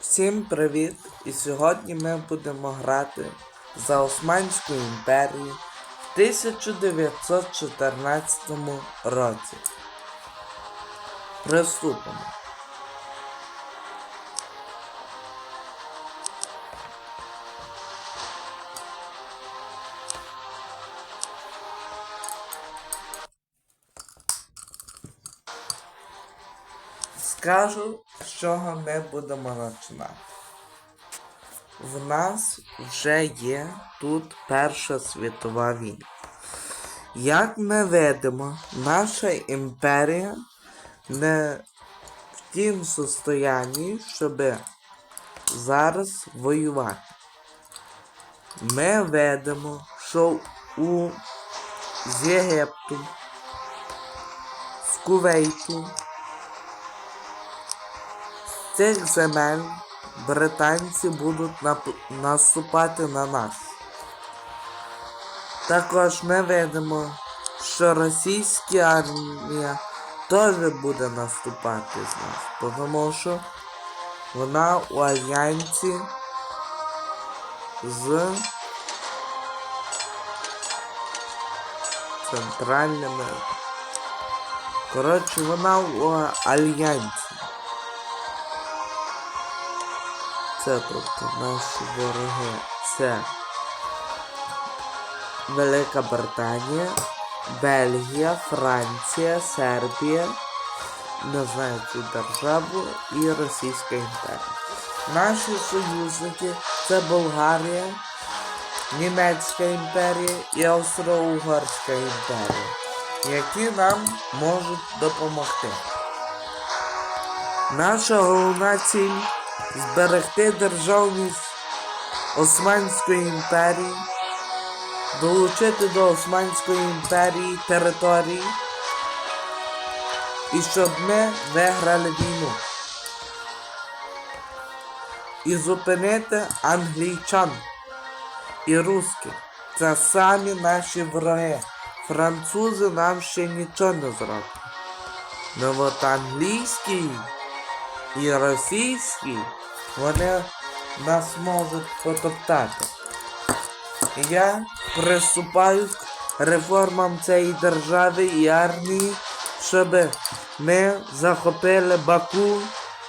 Всім привіт! І сьогодні ми будемо грати за Османську імперію в 1914 році. Приступимо. Скажу, з чого ми будемо починати. В нас вже є тут Перша світова війна. Як ми видимо, наша імперія не в тім состоянні, щоб зараз воювати. Ми видимо, що у з Єгипту, з Кувейту, цих земель британці будуть нап- наступати на нас. Також ми видимо, що російська армія теж буде наступати з нас, тому що вона у альянсі з центральними. Коротше, вона у альянсі. Це тобто наші вороги. Це Велика Британія, Бельгія, Франція, Сербія, не знаю цю державу і Російська імперія. Наші союзники це Болгарія, Німецька імперія і Австро-Угорська імперія, які нам можуть допомогти. Наша головна ціль зберегти державність Османської імперії, долучити до Османської імперії території і щоб ми виграли війну. І зупинити англійчан і русських. Це самі наші вороги. Французи нам ще нічого не зроблять. Ну от англійський і російський, вони нас можуть потоптати. Я приступаю к реформам цієї держави і армії, щоб ми захопили Баку,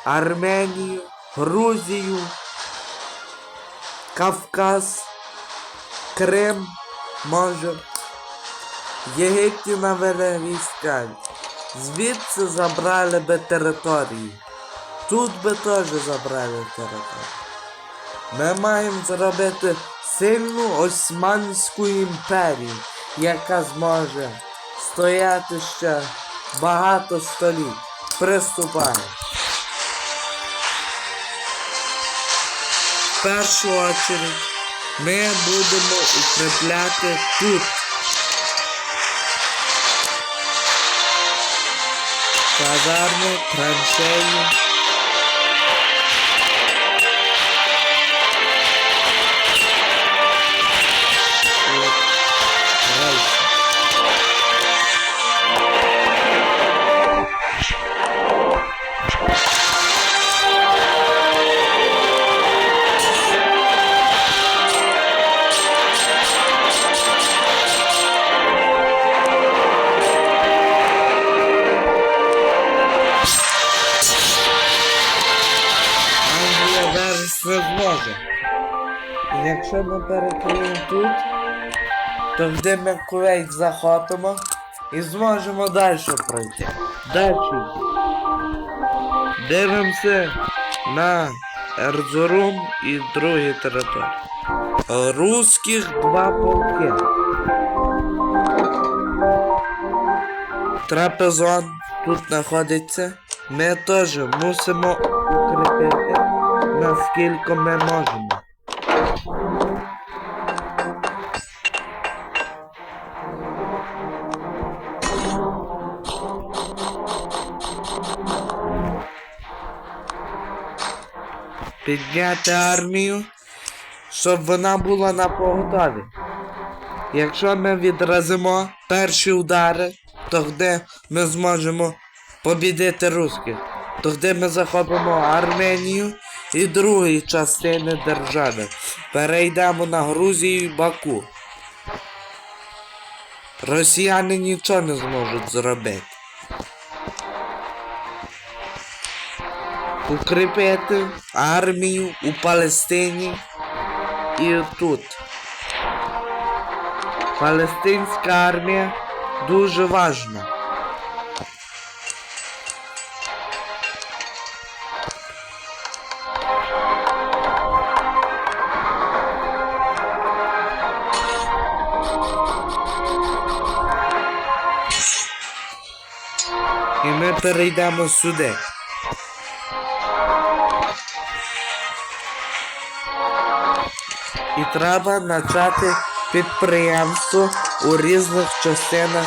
Арменію, Грузію, Кавказ, Крим, може, Єгипті навели війська. Звідси забрали би території. Тут би теж забрали територію. Ми маємо зробити сильну Османську імперію, яка зможе стояти ще багато століть. Приступаємо. В першу очередь ми будемо укріпляти тут. Казарми, траншеї. І якщо ми перекриємо тут, то де ми Кувейт захопимо і зможемо далі пройти. Далі. Дивимося на Ерзурум і другі території. Руських два полки. Трапезон тут знаходиться. Ми теж мусимо укріпити наскільки ми можемо. Підняти армію, щоб вона була на поготові. Якщо ми відразимо перші удари, то де ми зможемо побідити русських. Тоді ми захопимо Арменію і другої частини держави. Перейдемо на Грузію і Баку. Росіяни нічого не зможуть зробити. Укріпити армію у Палестині і тут. Палестинська армія дуже важна. Перейдемо сюди. І треба почати підприємство у різних частинах,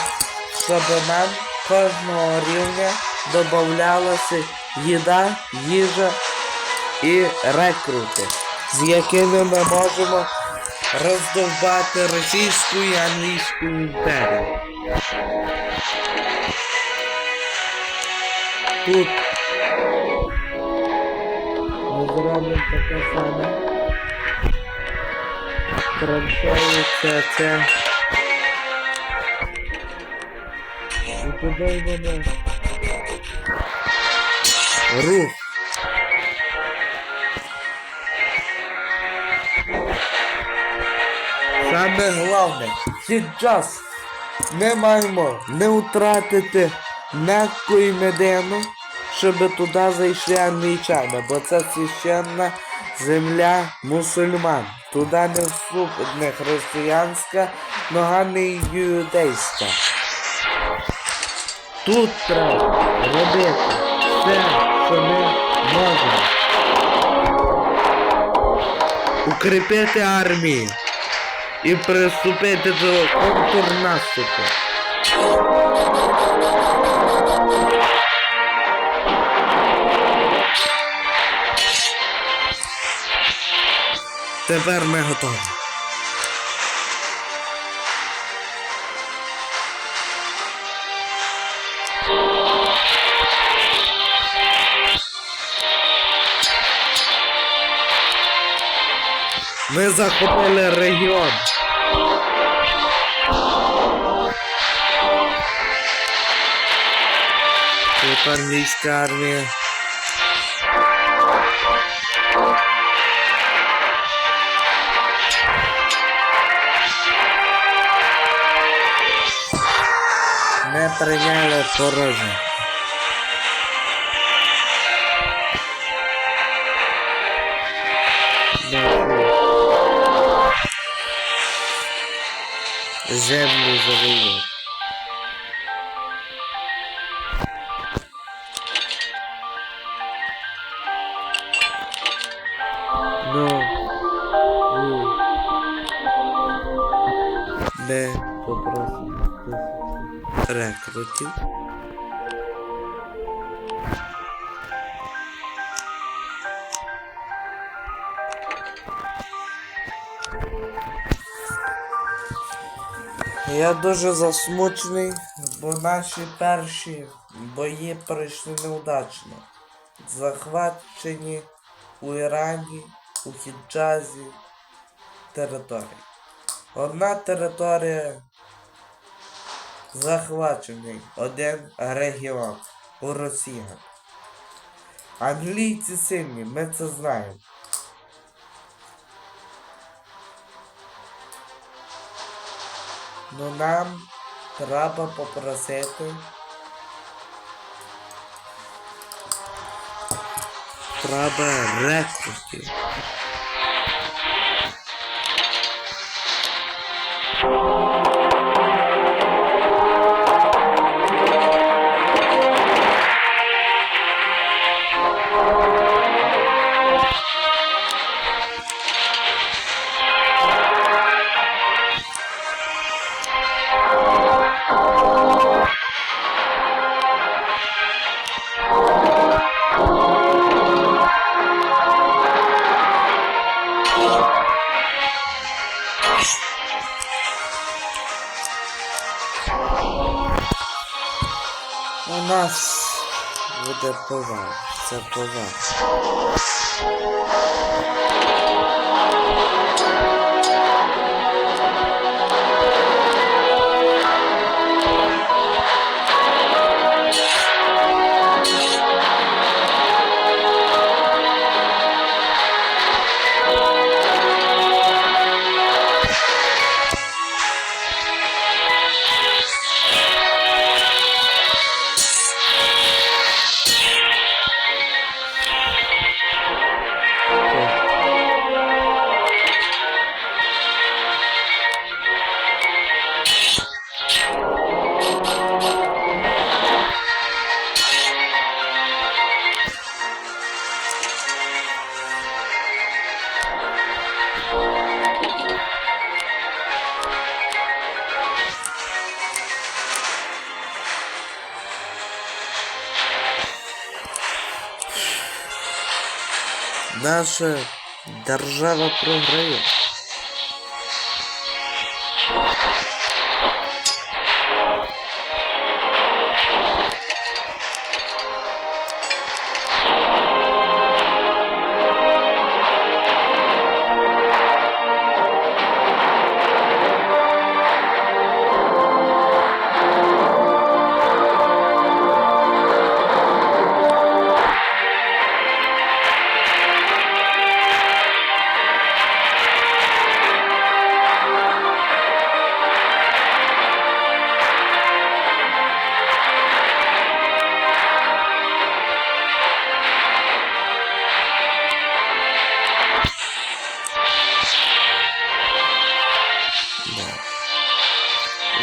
щоб нам кожного рівня додавалася їда, їжа і рекрути, з якими ми можемо роздовбати російську і англійську імперію. Тут ми зробимо таке саме. Траншею це. І туди йдемо. Рух. Саме головне, зараз ми маємо не втратити м'якої медину, щоб туди зайшли англічани, бо це священна земля мусульман. Туди не вступне християнська, нога не юдейська. Тут треба робити все, що ми можемо. Укріпити армію і приступити до контрнаступу. Тепер ми готові. Ми захопили регіон. Тут англійська армія. Ми прийняли порожнє. Землю завоював. Рекрутів. Я дуже засмучений, бо наші перші бої пройшли неудачно. Захвачені у Ірані, у Хіджазі території. Одна територія захвачений, один регіон у Росії. Англійці сильні, ми це знаємо. Ну нам треба попросити. Треба рекрутів. Наша держава програє.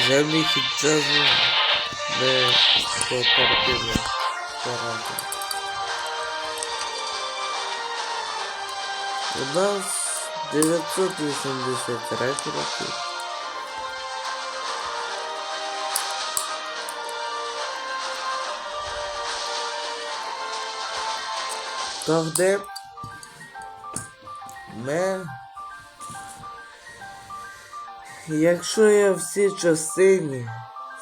Вже міг і джазу не потерпіли поради. У нас 983 роки. Тогди ми Якщо я в цій частині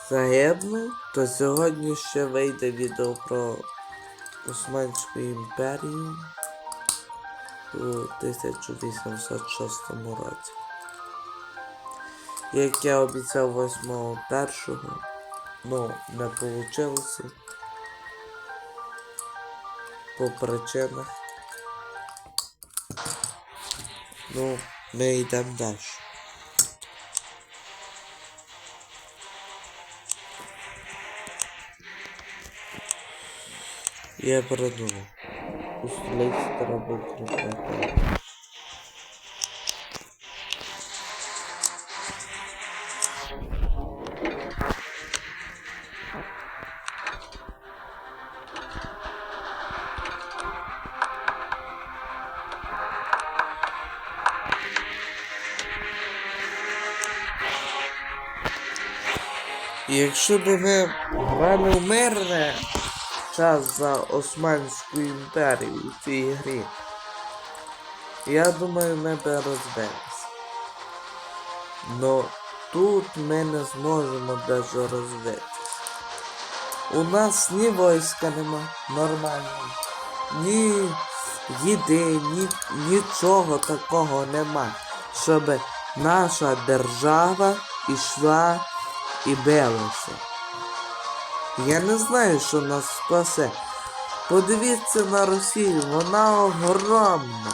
загибну, то сьогодні ще вийде відео про Османську імперію у 1806 році. Як я обіцяв 8.1, ну не вийшло по причинах. Ну, ми йдемо далі. Я придумав. У столиці треба Якщо б ми грали в час за Османську імперію у цій грі, я думаю, ми би розбилися. Но тут ми не зможемо даже розвитися. У нас ні війська нема нормального, ні їди, ні, нічого такого нема, щоб наша держава ішла і билася. Я не знаю, що нас спасе. Подивіться на Росію, вона огромна.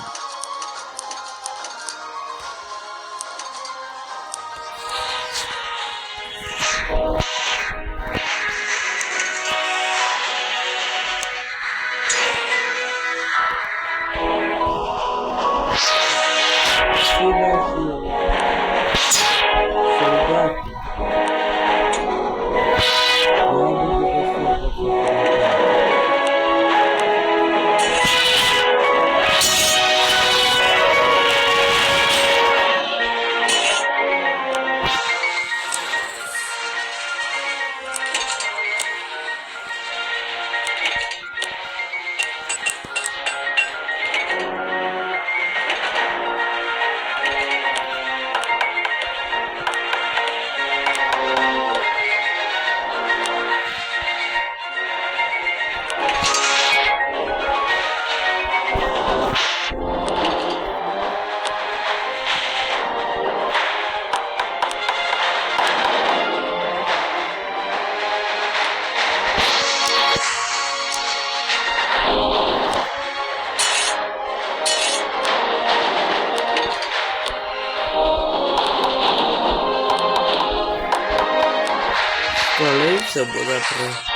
Столиця.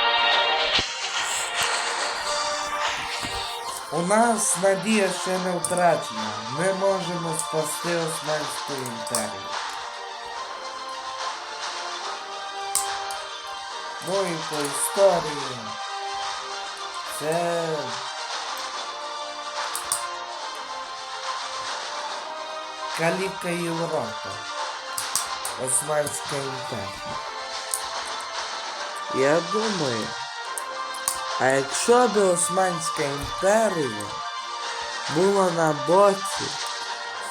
У нас надія ще не втрачена. Ми можемо спасти Османську імперію. Ну і по історії. Це. Каліка Європа. Османська імперія. Я думаю, а якщо б Османська імперія була на боці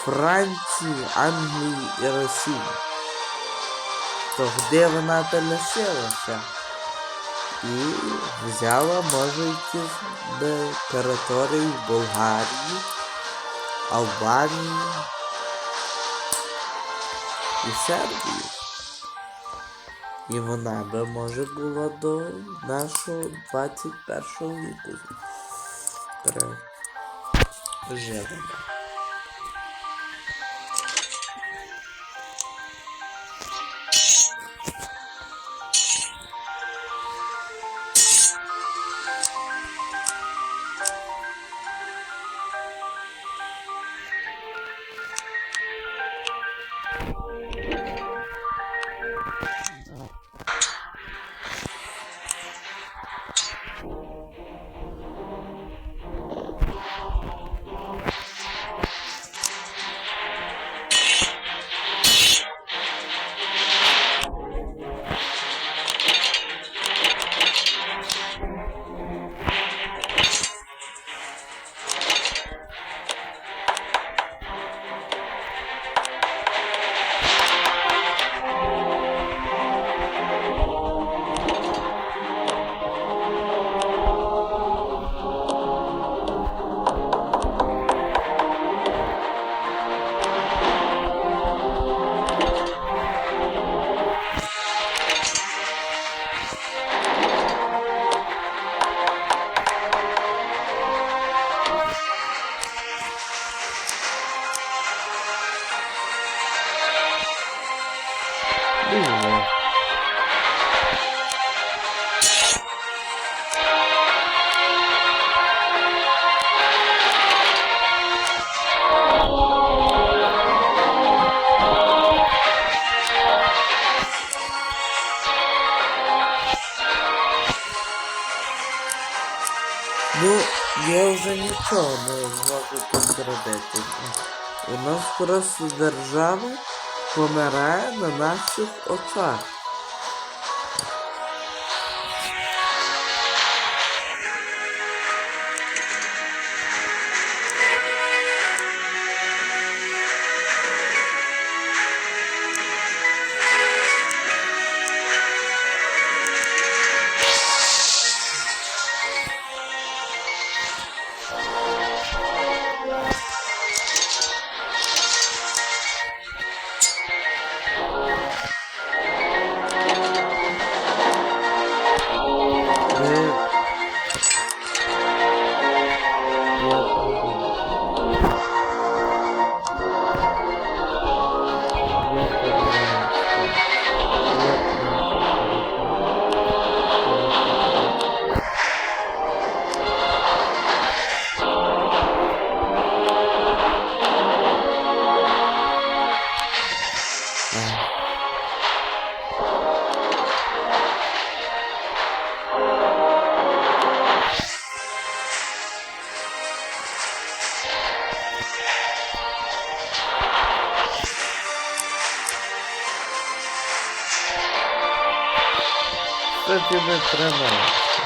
Франції, Англії і Росії. То де вона то лишилася? І взяла, може, якісь території Болгарії, Албанії і Сербії. І вона би може була до нашого 21 віку. Переживемо. Нічого не можу тут. У нас просто держава помирає на наших очах. Що ти не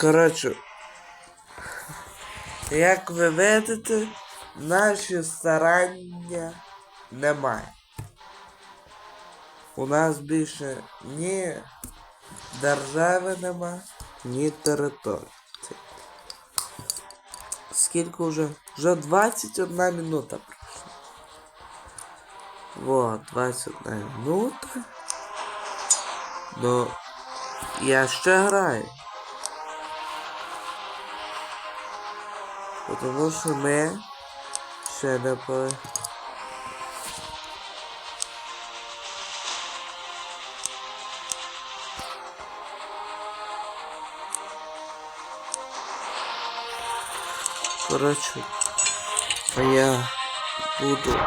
Коротше, як ви видите, наші старання немає. У нас більше ні держави нема, ні території. Скільки вже? Вже 21 минута пройшла. Вот, 21 минута. Ну, я ще граю. Тому що ми ще не по... Коротше, а я буду.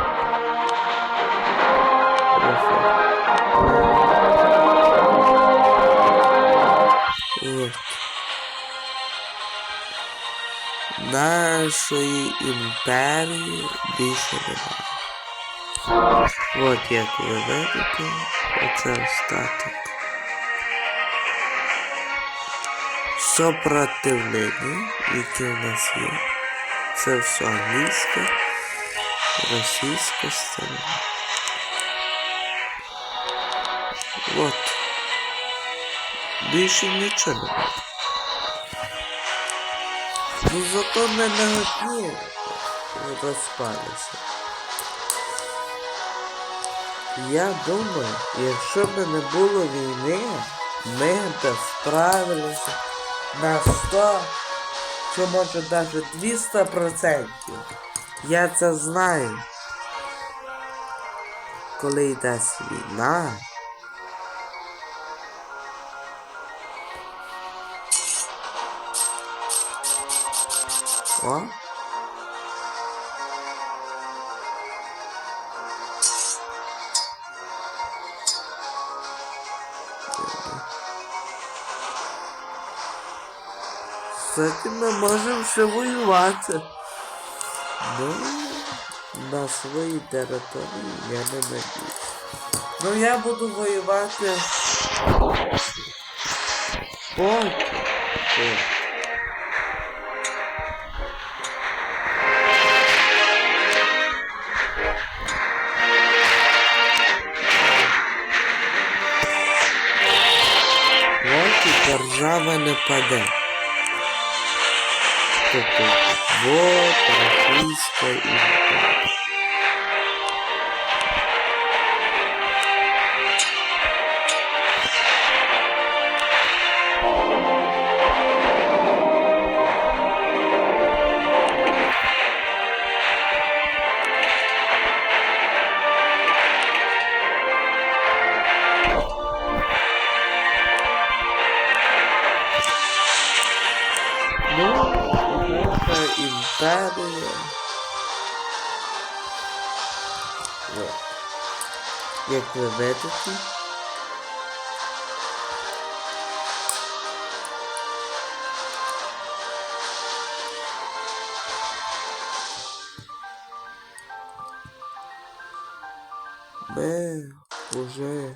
Нашої імперії більше немає. От як ви видите, оце остаток. Сопротивлення, яке в нас є. Це все англійська, російська сторона. От. Більше нічого немає. Ну зато ми на одні розпалися. Я думаю, якщо б не було війни, ми б справилися на 100 чи може навіть 200%. Я це знаю. Коли йде війна. О. Кстати, ми можемо ще воювати. Ну, на своїй території я не надіюсь. Ну я буду воювати. Потім. Потім. Держава не паде. Тобто, вот Російська імперія. Імперія. От. Як ви видите. Ми вже.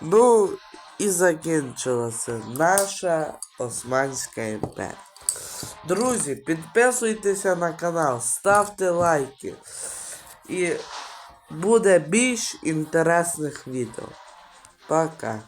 Ну, і закінчилася наша Османська імперія. Друзі, підписуйтеся на канал, ставте лайки. І буде більш інтересних відео. Пока.